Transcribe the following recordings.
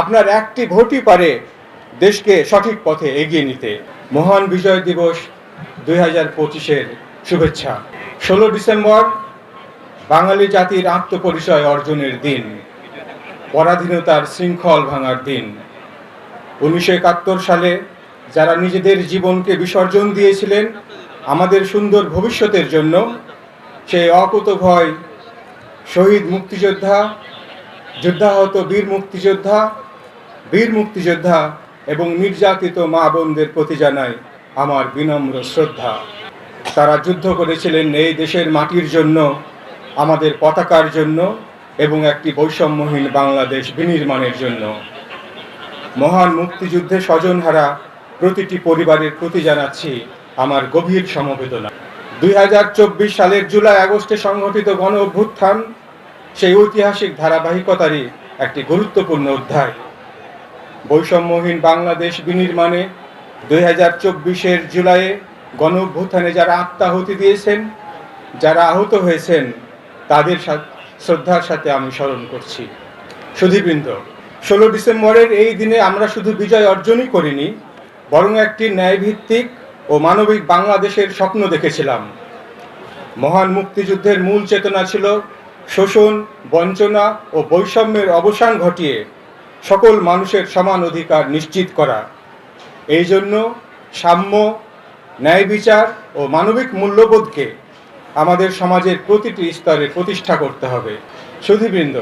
আপনার একটি ভোটই পারে দেশকে সঠিক পথে এগিয়ে নিতে। মহান বিজয় দিবস দুই হাজার পঁচিশের শুভেচ্ছা। ষোলো ডিসেম্বর, বাঙালি জাতির আত্মপরিচয় অর্জনের দিন, পরাধীনতার শৃঙ্খল ভাঙার দিন। উনিশশো একাত্তর সালে যারা নিজেদের জীবনকে বিসর্জন দিয়েছিলেন আমাদের সুন্দর ভবিষ্যতের জন্য, সেই অকুত ভয় শহীদ মুক্তিযোদ্ধা, যুদ্ধাহত বীর মুক্তিযোদ্ধা বীর মুক্তিযোদ্ধা এবং নির্যাতিত মা বোনদের প্রতি জানাই আমার বিনম্র শ্রদ্ধা। তারা যুদ্ধ করেছিলেন এই দেশের মাটির জন্য, আমাদের পতাকার জন্য এবং একটি বৈষম্যহীন বাংলাদেশ বিনির্মাণের জন্য। মহান মুক্তিযুদ্ধে স্বজনহারা প্রতিটি পরিবারের প্রতি জানাচ্ছি আমার গভীর সমবেদনা। দুই হাজার চব্বিশ সালের জুলাই আগস্টে সংঘটিত গণ অভ্যুত্থান সেই ঐতিহাসিক ধারাবাহিকতারই একটি গুরুত্বপূর্ণ অধ্যায়। বৈষম্যহীন বাংলাদেশ বিনির্মাণে দুই হাজার চব্বিশের জুলাইয়ে গণভ্যুত্থানে যারা আত্মাহুতি দিয়েছেন, যারা আহত হয়েছেন, তাদের শ্রদ্ধার সাথে আমি স্মরণ করছি। সুধীবৃন্দ, ষোলো ডিসেম্বরের এই দিনে আমরা শুধু বিজয় অর্জনই করিনি, বরং একটি ন্যায়ভিত্তিক ও মানবিক বাংলাদেশের স্বপ্ন দেখেছিলাম। মহান মুক্তিযুদ্ধের মূল চেতনা ছিল শোষণ, বঞ্চনা ও বৈষম্যের অবসান ঘটিয়ে সকল মানুষের সমান অধিকার নিশ্চিত করা। এই জন্য সাম্য, ন্যায় বিচার ও মানবিক মূল্যবোধকে আমাদের সমাজের প্রতিটি স্তরে প্রতিষ্ঠা করতে হবে। সুধীবৃন্দ,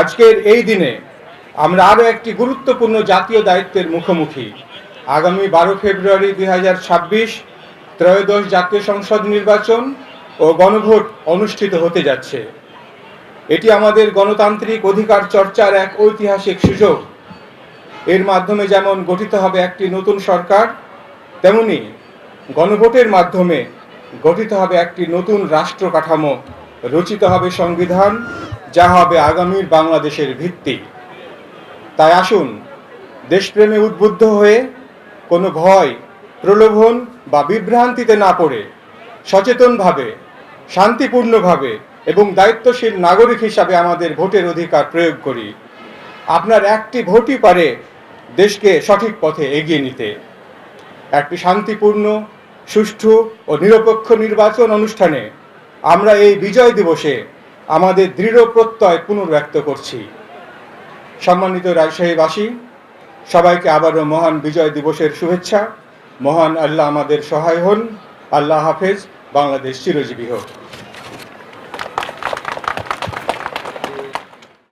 আজকের এই দিনে আমরা আরও একটি গুরুত্বপূর্ণ জাতীয় দায়িত্বের মুখোমুখি। আগামী বারো ফেব্রুয়ারি দুই হাজার ছাব্বিশ ত্রয়োদশ জাতীয় সংসদ নির্বাচন ও গণভোট অনুষ্ঠিত হতে যাচ্ছে। এটি আমাদের গণতান্ত্রিক অধিকার চর্চার এক ঐতিহাসিক সুযোগ। এর মাধ্যমে যেমন গঠিত হবে একটি নতুন সরকার, তেমনি গণভোটের মাধ্যমে গঠিত হবে একটি নতুন রাষ্ট্র কাঠামো, রচিত হবে সংবিধান, যা হবে আগামীর বাংলাদেশের ভিত্তি। তাই আসুন, দেশপ্রেমে উদ্বুদ্ধ হয়ে কোনো ভয়, প্রলোভন বা বিভ্রান্তিতে না পড়ে, সচেতনভাবে, শান্তিপূর্ণভাবে এবং দায়িত্বশীল নাগরিক হিসাবে আমাদের ভোটের অধিকার প্রয়োগ করি। আপনার একটি ভোটই পারে দেশকে সঠিক পথে এগিয়ে নিতে। একটি শান্তিপূর্ণ, সুষ্ঠু ও নিরপেক্ষ নির্বাচন অনুষ্ঠানে আমরা এই বিজয় দিবসে আমাদের দৃঢ় প্রত্যয় পুনর্ব্যক্ত করছি। সম্মানিত রাজশাহীবাসী, সবাইকে আবারও মহান বিজয় দিবসের শুভেচ্ছা। মহান আল্লাহ আমাদের সহায় হন। আল্লাহ হাফেজ। বাংলাদেশ চিরজীবী হোক।